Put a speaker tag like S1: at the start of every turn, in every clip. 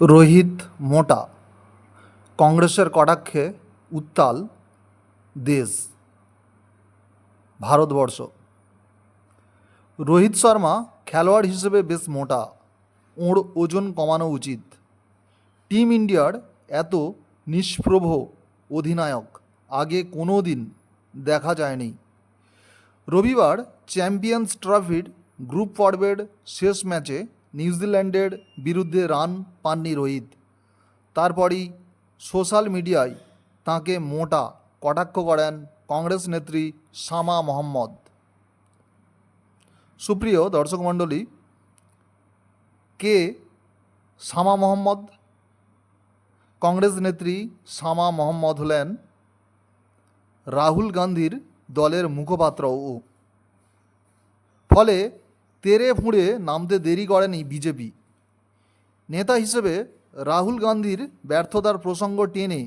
S1: রোহিত মোটা, কংগ্রেসের কটাক্ষে উত্তাল দেশ ভারতবর্ষ। রোহিত শর্মা খেলোয়াড় হিসেবে বেশ মোটা, ওর ওজন কমানো উচিত। টিম ইন্ডিয়ার এত নিষ্প্রভ অধিনায়ক আগে কোনো দিন দেখা যায়নি। রবিবার চ্যাম্পিয়ন্স ট্রফির গ্রুপ পর্বের শেষ ম্যাচে নিউজিল্যান্ডের বিরুদ্ধে রান পাননি রোহিত। তারপরই সোশ্যাল মিডিয়ায় তাকে মোটা কটাক্ষ করেন কংগ্রেস নেত্রী শামা মোহাম্মদ। সুপ্রিয় দর্শক মণ্ডলী, কে শামা মোহাম্মদ? কংগ্রেস নেত্রী শামা মোহাম্মদ হলেন রাহুল গান্ধীর দলের মুখপাত্রও ফলে তেরে ফুঁড়ে নামতে দেরি করেনি বিজেপি। নেতা হিসেবে রাহুল গান্ধীর ব্যর্থতার প্রসঙ্গ টেনে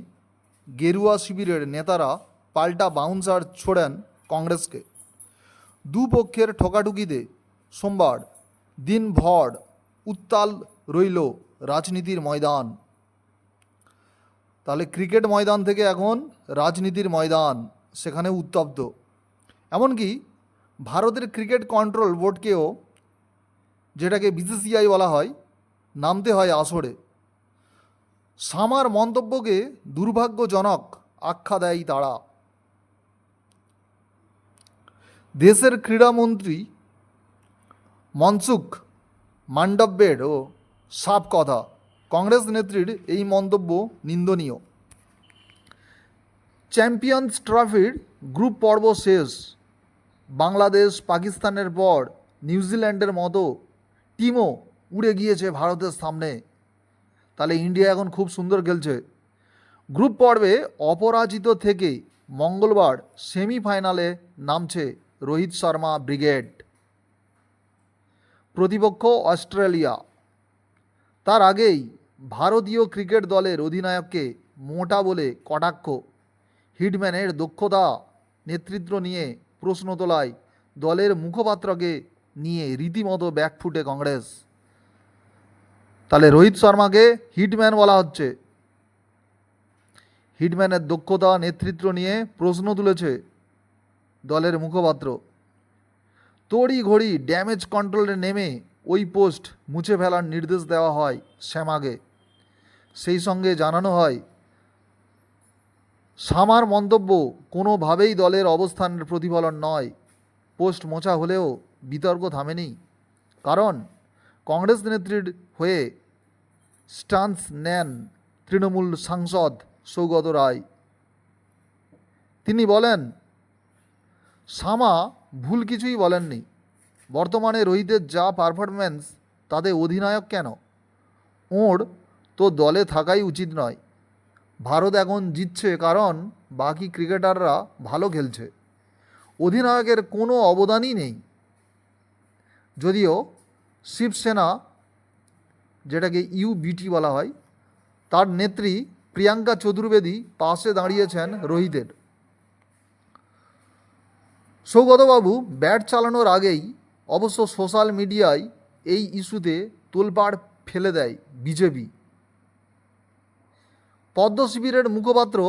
S1: গেরুয়া শিবিরের নেতারা পাল্টা বাউন্সার ছোড়েন কংগ্রেসকে। দুপক্ষের ঠোকাঠুকিতে সোমবার দিনভর উত্তাল রইল রাজনীতির ময়দান। তাহলে ক্রিকেট ময়দান থেকে এখন রাজনীতির ময়দান, সেখানে উত্তপ্ত। এমনকি ভারতের ক্রিকেট কন্ট্রোল বোর্ডকেও যেটাকে বিসিসিআই বলা হয়, নামতে হয় আসরে। সামার মন্তব্যকে দুর্ভাগ্যজনক আখ্যা দেয় তারা। দেশের ক্রীড়ামন্ত্রী মনসুখ মান্ডব্যের ও সাপ কথা, কংগ্রেস নেত্রীর এই মন্তব্য নিন্দনীয়। চ্যাম্পিয়ন্স ট্রফির গ্রুপ পর্ব শেষ। বাংলাদেশ পাকিস্তানের পর নিউজিল্যান্ডের মতো টিমও উড়ে গিয়েছে ভারতের সামনে। তাহলে ইন্ডিয়া এখন খুব সুন্দর খেলছে। গ্রুপ পর্বে অপরাজিত থেকে মঙ্গলবার সেমিফাইনালে নামছে রোহিত শর্মা ব্রিগেড। প্রতিপক্ষ অস্ট্রেলিয়া। তার আগেই ভারতীয় ক্রিকেট দলের অধিনায়ককে মোটা বলে কটাক্ষ। হিটম্যানের দক্ষতা, নেতৃত্ব নিয়ে প্রশ্ন তোলায় দলের মুখপাত্রকে নিয়ে রীতিমতো ব্যাকফুটে কংগ্রেস। তাহলে রোহিত শর্মাকে হিটম্যান বলা হচ্ছে। হিটম্যানের দক্ষতা, নেতৃত্ব নিয়ে প্রশ্ন তুলেছে দলের মুখপাত্র। তড়ি ঘড়ি ড্যামেজ কন্ট্রোলে নেমে ওই পোস্ট মুছে ফেলার নির্দেশ দেওয়া হয় শ্যামাকে। সেই সঙ্গে জানানো হয়, সামার মন্তব্য কোনোভাবেই দলের অবস্থানের প্রতিফলন নয়। পোস্ট মোছা হলেও বিতর্ক থামেনি। কারণ কংগ্রেস নেত্রীর হয়ে স্টান্স নেন তৃণমূল সাংসদ সৌগত রায়। তিনি বলেন, সামা ভুল কিছুই বলেননি। বর্তমানে রোহিতের যা পারফরম্যান্স তাতে অধিনায়ক কেন? ওর তো দলে থাকাই উচিত নয়। ভারত এখন জিতছে কারণ বাকি ক্রিকেটাররা ভালো খেলছে। অধিনায়কের কোনো অবদানই নেই। যদিও শিবসেনা, যেটাকে ইউবিটি বলা হয়, তার নেত্রী প্রিয়াঙ্কা চতুর্বেদী পাশে দাঁড়িয়েছেন রোহিতের। সৌগতবাবু ব্যাট চালানোর আগেই অবশ্য সোশ্যাল মিডিয়ায় এই ইস্যুতে তোলপাড় ফেলে দেয় বিজেপি। পদ্ম শিবিরের মুখপাত্র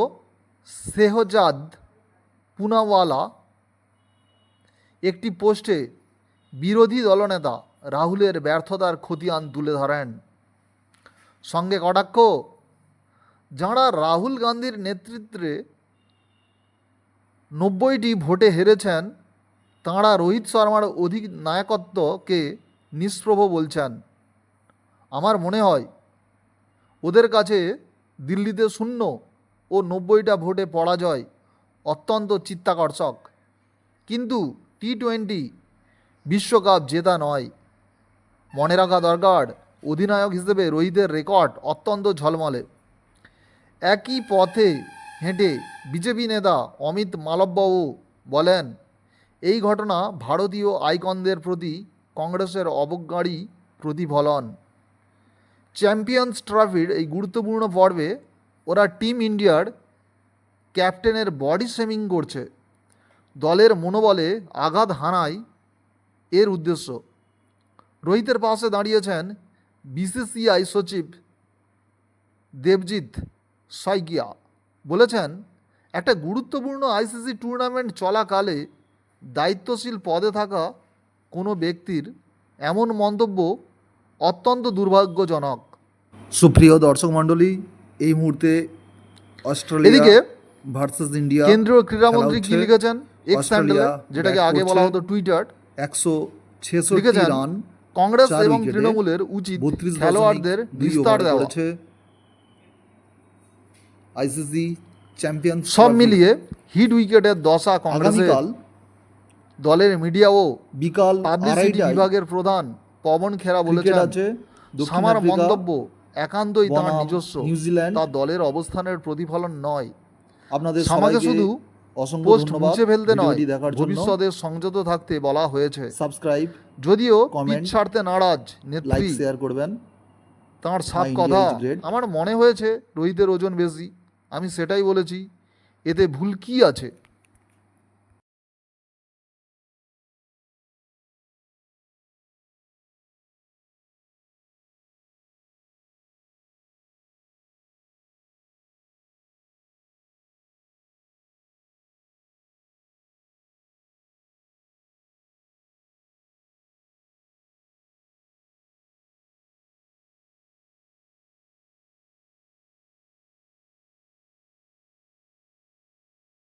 S1: সেহজাদ পুনাওয়ালা একটি পোস্টে বিরোধী দলনেতা রাহুলের ব্যর্থতার খতিয়ান তুলে ধরেন। সঙ্গে কটাক্ষ, যাঁরা রাহুল গান্ধীর নেতৃত্বে নব্বইটি ভোটে হেরেছেন, তাঁরা রোহিত শর্মার অধিক নায়কত্বকে নিষ্প্রভ বলছেন। আমার মনে হয়, ওদের কাছে দিল্লিতে শূন্য ও নব্বইটা ভোটে পরাজয় অত্যন্ত চিত্তাকর্ষক। কিন্তু টি টোয়েন্টি বিশ্বকাপ জেতা নয়। মনে রাখা দরকার, অধিনায়ক হিসেবে রোহিতের রেকর্ড অত্যন্ত ঝলমলে। একই পথে হেঁটে বিজেপি নেতা অমিত মালব্যও বলেন, এই ঘটনা ভারতীয় আইকনদের প্রতি কংগ্রেসের অবজ্ঞারই প্রতিফলন। চ্যাম্পিয়ন্স ট্রফির এই গুরুত্বপূর্ণ পর্বে ওরা টিম ইন্ডিয়ার ক্যাপ্টেনের বডি শেমিং করছে। দলের মনোবলে আঘাত হানাই এর উদ্দেশ্য। রোহিতের পাশে দাঁড়িয়েছেন বিসিসিআই সচিব দেবজিৎ সাইকিয়া বলেছেন একটা গুরুত্বপূর্ণ আইসিসি টুর্নামেন্ট চলাকালে দায়িত্বশীল পদে থাকা কোনো ব্যক্তির এমন মন্তব্য অত্যন্ত দুর্ভাগ্যজনক।
S2: সুপ্রিয় দর্শক মণ্ডলী এই মুহূর্তে অস্ট্রেলিয়া
S1: এদিকে
S2: ভার্সেস ইন্ডিয়া
S1: কেন্দ্রীয় ক্রীড়ামন্ত্রী কি লিখেছেন? এক্স হ্যান্ডেলে যেটাকে আগে বলা হতো টুইটার
S2: একশো ছেষট্টি রান
S1: কংগ্রেস এবং তৃণমূলের উচিত খেলোয়াড়দের বিস্তার দেওয়া।
S2: আইসিসি চ্যাম্পিয়ন
S1: সব মিলিয়ে হিট উইকেটের দশা কংগ্রেসের। দলের মিডিয়া ও
S2: বিকাল
S1: পাবলিসিটি বিভাগের প্রধান পবন খেরা বলেছেন সামার মন্তব্য একান্তই তার নিজস্ব।
S2: নিউজিল্যান্ড
S1: তা দলের অবস্থানের প্রতিফলন নয়।
S2: আপনাদের সবাইকে
S1: শুধু
S2: অসংখ্য
S1: পোস্ট মুছে ফেলতে নয়। ভবিষ্যতে সংযত থাকতে বলা হয়েছে।
S2: সাবস্ক্রাইব
S1: যদিও কমেন্ট ছাড়তে নারাজ নেত্রী।
S2: শেয়ার করবেন।
S1: তাঁর সাত কথা. আমার মনে হয়েছে রোহিতের ওজন বেশি। আমি সেটাই বলেছি। এতে ভুল কি আছে?